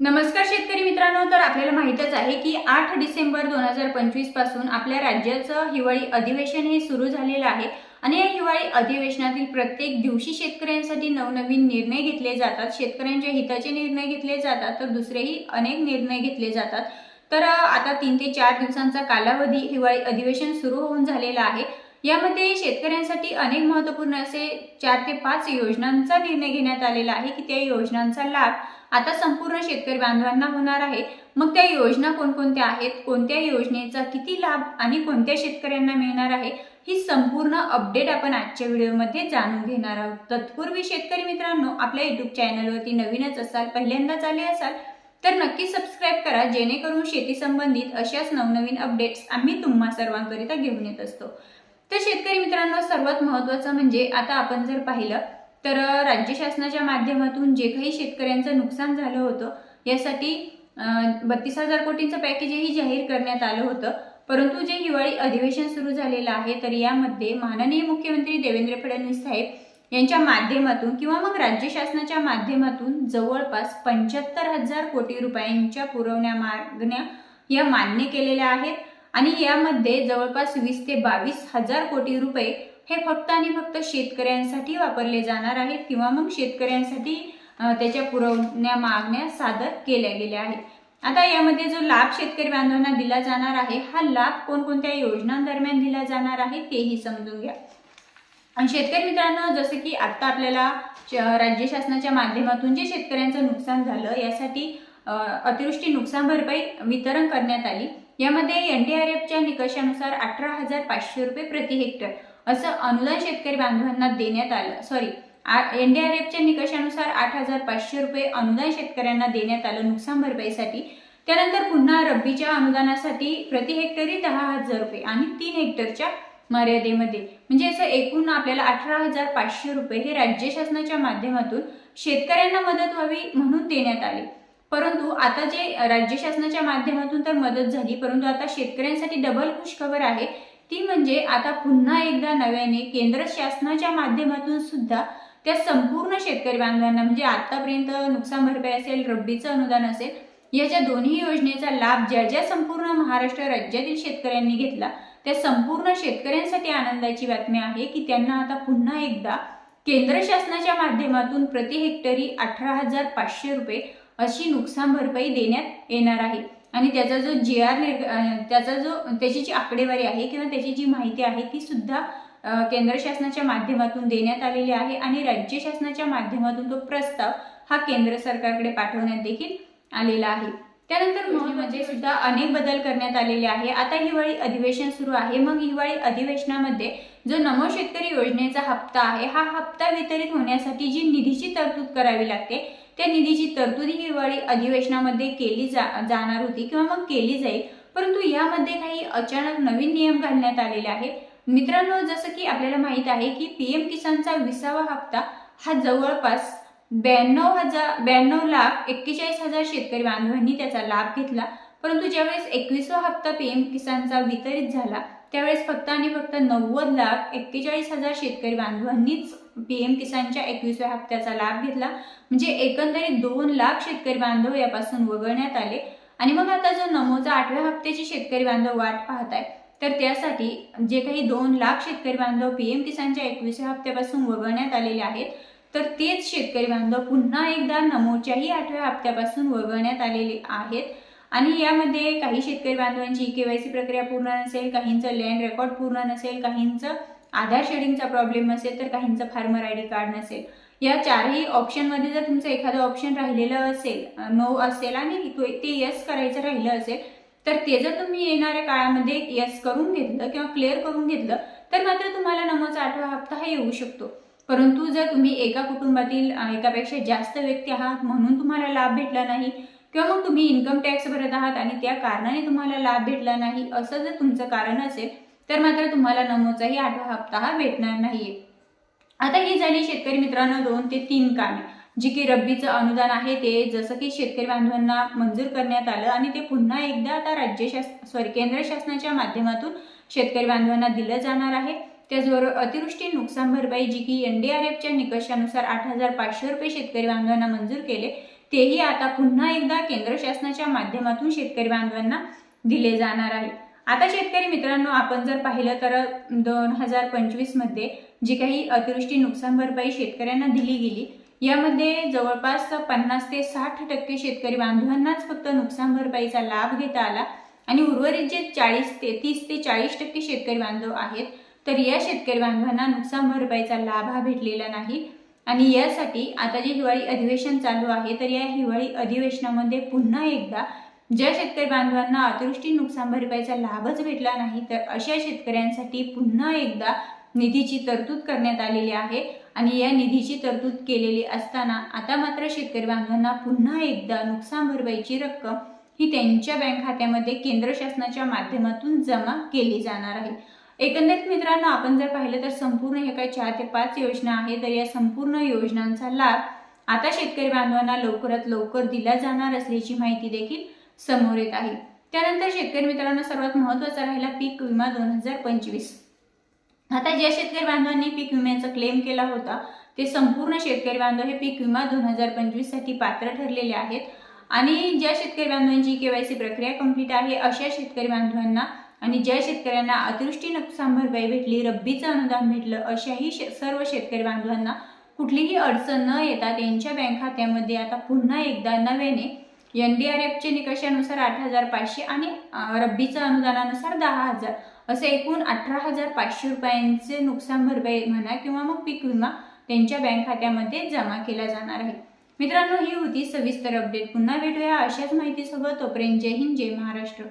नमस्कार शेतकरी मित्रांनो तर आपल्याला माहीतच आहे की आठ डिसेंबर दोन हजार पंचवीसपासून आपल्या राज्याचं हिवाळी अधिवेशन हे सुरू झालेलं आहे आणि या हिवाळी अधिवेशनातील प्रत्येक दिवशी शेतकऱ्यांसाठी नवनवीन निर्णय घेतले जातात. शेतकऱ्यांच्या हिताचे निर्णय घेतले जातात तर दुसरेही अनेक निर्णय घेतले जातात. तर आता तीन ते चार दिवसांचा कालावधी हिवाळी अधिवेशन सुरू होऊन झालेला आहे. यामध्ये शेतकऱ्यांसाठी अनेक महत्त्वपूर्ण असे चार ते पाच योजनांचा निर्णय घेण्यात आलेला आहे की त्या योजनांचा लाभ आता संपूर्ण शेतकरी बांधवांना होणार आहे. मग त्या योजना कोणकोणत्या आहेत? कोणत्या योजनेचा किती लाभ आणि कोणत्या शेतकऱ्यांना मिळणार आहे? ही संपूर्ण अपडेट आपण आजच्या व्हिडिओमध्ये जाणून घेणार आहोत. तत्पूर्वी शेतकरी मित्रांनो आपल्या युट्यूब चॅनलवरती नवीनच असाल पहिल्यांदाच आले असाल तर नक्की सबस्क्राईब करा जेणेकरून शेती संबंधित अशाच नवनवीन अपडेट्स आम्ही तुम्हा सर्वांकरिता घेऊन येत असतो. तर शेतकरी मित्रांनो सर्वात महत्त्वाचं म्हणजे आता आपण जर पाहिलं तर राज्य शासनाच्या माध्यमातून जे काही शेतकऱ्यांचं नुकसान झालं होतं यासाठी बत्तीस हजार कोटींचं पॅकेजही जाहीर करण्यात आलं होतं. परंतु जे हिवाळी अधिवेशन सुरू झालेलं आहे तर यामध्ये माननीय मुख्यमंत्री देवेंद्र फडणवीस साहेब यांच्या माध्यमातून किंवा मग राज्य शासनाच्या माध्यमातून जवळपास पंच्याहत्तर हजार कोटी रुपयांच्या पुरवण्या मागण्या या मान्य केलेल्या आहेत. आणि यामध्ये जवळपास वीस ते बावीस हजार कोटी रुपये हे फक्त आणि फक्त शेतकऱ्यांसाठी वापरले जाणार आहेत किंवा मग शेतकऱ्यांसाठी त्याच्या पुरवण्या मागण्या सादर केल्या गेल्या आहेत. आता यामध्ये जो लाभ शेतकरी बांधवांना दिला जाणार आहे हा लाभ कोणकोणत्या योजनांदरम्यान दिला जाणार आहे तेही समजून घ्या. आणि शेतकरी मित्रांनो जसं की आत्ता आपल्याला श- राज्य शासनाच्या माध्यमातून जे शेतकऱ्यांचं नुकसान झालं यासाठी अतिवृष्टी नुकसान भरपाई वितरण करण्यात आली. यामध्ये एन डी आर एफच्या निकषानुसार अठरा हजार पाचशे रुपये प्रति हेक्टर असं अनुदान शेतकरी बांधवांना देण्यात आलं. सॉरी एन डी आर एफच्या निकषानुसार आठ हजार पाचशे रुपये अनुदान शेतकऱ्यांना देण्यात आलं नुकसान भरपाईसाठी. त्यानंतर पुन्हा रब्बीच्या अनुदानासाठी प्रति हेक्टरी दहा हजार रुपये आणि तीन हेक्टरच्या मर्यादेमध्ये. म्हणजे असं एकूण आपल्याला अठरा हजार पाचशे रुपये हे राज्य शासनाच्या माध्यमातून शेतकऱ्यांना मदत व्हावी म्हणून देण्यात आले. परंतु आता जे राज्य शासनाच्या माध्यमातून तर मदत झाली परंतु आता शेतकऱ्यांसाठी डबल खुशखबर आहे. ती म्हणजे आता पुन्हा एकदा नव्याने केंद्र शासनाच्या माध्यमातून सुद्धा त्या संपूर्ण शेतकरी बांधवांना म्हणजे आतापर्यंत नुकसान भरपाई असेल रब्बीचं अनुदान असेल याच्या दोन्ही योजनेचा लाभ ज्या ज्या संपूर्ण महाराष्ट्र राज्यातील शेतकऱ्यांनी घेतला त्या संपूर्ण शेतकऱ्यांसाठी आनंदाची बातमी आहे की त्यांना आता पुन्हा एकदा केंद्र शासनाच्या माध्यमातून प्रति हेक्टरी अठरा हजार पाचशे रुपये अशी नुकसान भरपाई देण्यात येणार आहे. आणि त्याचा जो जे आर त्याचा जो त्याची जी आकडेवारी आहे किंवा त्याची जी माहिती आहे ती सुद्धा केंद्र शासनाच्या माध्यमातून देण्यात आलेली आहे आणि राज्य शासनाच्या माध्यमातून तो प्रस्ताव हा केंद्र सरकारकडे पाठवण्यात देखील आलेला आहे. त्यानंतर म्हणजे सुद्धा अनेक बदल करण्यात आलेले आहे. आता हिवाळी अधिवेशन सुरू आहे. मग हिवाळी अधिवेशनामध्ये जो नमो शेतकरी योजनेचा हप्ता आहे हा हप्ता वितरित होण्यासाठी जी निधीची तरतूद करावी लागते त्या निधीची तरतुदी हिवाळी अधिवेशनामध्ये केली जा जाणार होती किंवा मग केली जाईल. परंतु यामध्ये काही अचानक नवीन नियम घालण्यात आलेले आहेत. मित्रांनो जसं की आपल्याला माहीत आहे की पी एम किसानचा विसावा हप्ता हा जवळपास ब्याण्णव हजार ब्याण्णव लाख एक्केचाळीस हजार शेतकरी बांधवांनी त्याचा लाभ घेतला. परंतु ज्यावेळेस एकवीसवा हप्ता पी एम किसानचा वितरित झाला त्यावेळेस फक्त आणि फक्त नव्वद लाख एक्केचाळीस हजार शेतकरी बांधवांनीच पी एम किसानच्या एकवीसव्या हप्त्याचा लाभ घेतला. म्हणजे एकंदरीत दोन लाख शेतकरी बांधव यापासून वगळण्यात आले. आणि मग आता जो नमोचा आठव्या हप्त्याची शेतकरी बांधव वाट पाहत आहे तर त्यासाठी जे काही दोन लाख शेतकरी बांधव पी एम किसानच्या एकवीसव्या हप्त्यापासून वगळण्यात आलेले आहेत तर तेच शेतकरी बांधव पुन्हा एकदा नमोच्याही आठव्या हप्त्यापासून वगळण्यात आलेले आहेत. आणि यामध्ये काही शेतकरी बांधवांची के वाय सी प्रक्रिया पूर्ण नसेल काहींचं लँड रेकॉर्ड पूर्ण नसेल काहींचं आधार शेडिंगचा प्रॉब्लेम असेल तर काहींचं फार्मर आय डी कार्ड नसेल. या चारही ऑप्शनमध्ये जर तुमचं एखादं ऑप्शन राहिलेलं असेल नो असेल आणि तो- ते यस करायचं राहिलं असेल तर ते जर तुम्ही येणाऱ्या काळामध्ये यस करून घेतलं किंवा क्लिअर करून घेतलं तर मात्र तुम्हाला नमोचा आठवा हप्ता हा येऊ शकतो. परंतु जर तुम्ही एका कुटुंबातील एकापेक्षा जास्त व्यक्ती आहात म्हणून तुम्हाला लाभ भेटला नाही किंवा मग तुम्ही इन्कम टॅक्स भरत आहात आणि त्या कारणाने तुम्हाला लाभ भेटला नाही असं जर तुमचं कारण असेल तर मात्र तुम्हाला नमोचाही आठवा हप्ता हा भेटणार नाहीये. आता ही झाली शेतकरी मित्रांनो दोन ते तीन कामे जी की रब्बीचं अनुदान आहे ते जसं की शेतकरी बांधवांना मंजूर करण्यात आलं आणि ते पुन्हा एकदा आता राज्य शास सॉरी केंद्र शासनाच्या माध्यमातून शेतकरी बांधवांना दिलं जाणार आहे. त्याचबरोबर अतिवृष्टी नुकसान भरपाई जी की एन डी आर एफच्या निकषानुसार आठ हजार पाचशे रुपये शेतकरी बांधवांना मंजूर केले तेही आता पुन्हा एकदा केंद्र शासनाच्या माध्यमातून शेतकरी बांधवांना दिले जाणार आहे. आता शेतकरी मित्रांनो आपण जर पाहिलं तर दोन हजार पंचवीसमध्ये जी काही अतिवृष्टी नुकसान भरपाई शेतकऱ्यांना दिली गेली यामध्ये जवळपास पन्नास ते साठ टक्के शेतकरी बांधवांनाच फक्त नुकसान भरपाईचा लाभ घेता आला आणि उर्वरित जे चाळीस ते तीस ते चाळीस टक्के शेतकरी बांधव आहेत तर या शेतकरी बांधवांना नुकसान भरपाईचा लाभ हा भेटलेला नाही. आणि यासाठी आता जे हिवाळी अधिवेशन चालू आहे तर या हिवाळी अधिवेशनामध्ये पुन्हा एकदा ज्या शेतकरी बांधवांना अतिवृष्टी नुकसान भरपाईचा लाभच भेटला नाही तर अशा शेतकऱ्यांसाठी पुन्हा एकदा निधीची तरतूद करण्यात आलेली आहे. आणि या निधीची तरतूद केलेली असताना आता मात्र शेतकरी बांधवांना पुन्हा एकदा नुकसान भरपाईची रक्कम ही त्यांच्या बँक खात्यामध्ये केंद्र शासनाच्या माध्यमातून जमा केली जाणार आहे. एकंदरीत मित्रांनो आपण जर पाहिलं तर संपूर्ण हे काही चार ते पाच योजना आहे तर या संपूर्ण योजनांचा लाभ आता शेतकरी बांधवांना लवकरात लवकर दिला जाणार असल्याची माहिती देखील समोर येत आहे. त्यानंतर शेतकरी मित्रांनो सर्वात महत्त्वाचा राहिला पीक विमा दोन हजार पंचवीस. आता ज्या शेतकरी बांधवांनी पीक विम्याचा क्लेम केला होता ते संपूर्ण शेतकरी बांधव हे पीक विमा दोन हजार पंचवीससाठी पात्र ठरलेले आहेत. आणि ज्या शेतकरी बांधवांची के वाय सी प्रक्रिया कंप्लीट आहे अशा शेतकरी बांधवांना आणि ज्या शेतकऱ्यांना अतिवृष्टी नुकसान भरपाई भेटली रब्बीचं अनुदान भेटलं अशाही शे सर्व शेतकरी बांधवांना कुठलीही अडचण न येता त्यांच्या बँक खात्यामध्ये आता पुन्हा एकदा नव्याने एन डी आर एफचे निकषानुसार आठ हजार पाचशे आणि रब्बीच्या रब्बीचं अनुदानानुसार दहा हजार. असे एकूण अठरा हजार पाचशे रुपयांचे नुकसान भरपाई म्हणा किंवा मग पीक विमा त्यांच्या बँक खात्यामध्ये जमा केला जाणार आहे. मित्रांनो ही होती सविस्तर अपडेट पुन्हा भेटूया अशाच माहितीसोबत. तोपर्यंत जय हिंद जय महाराष्ट्र.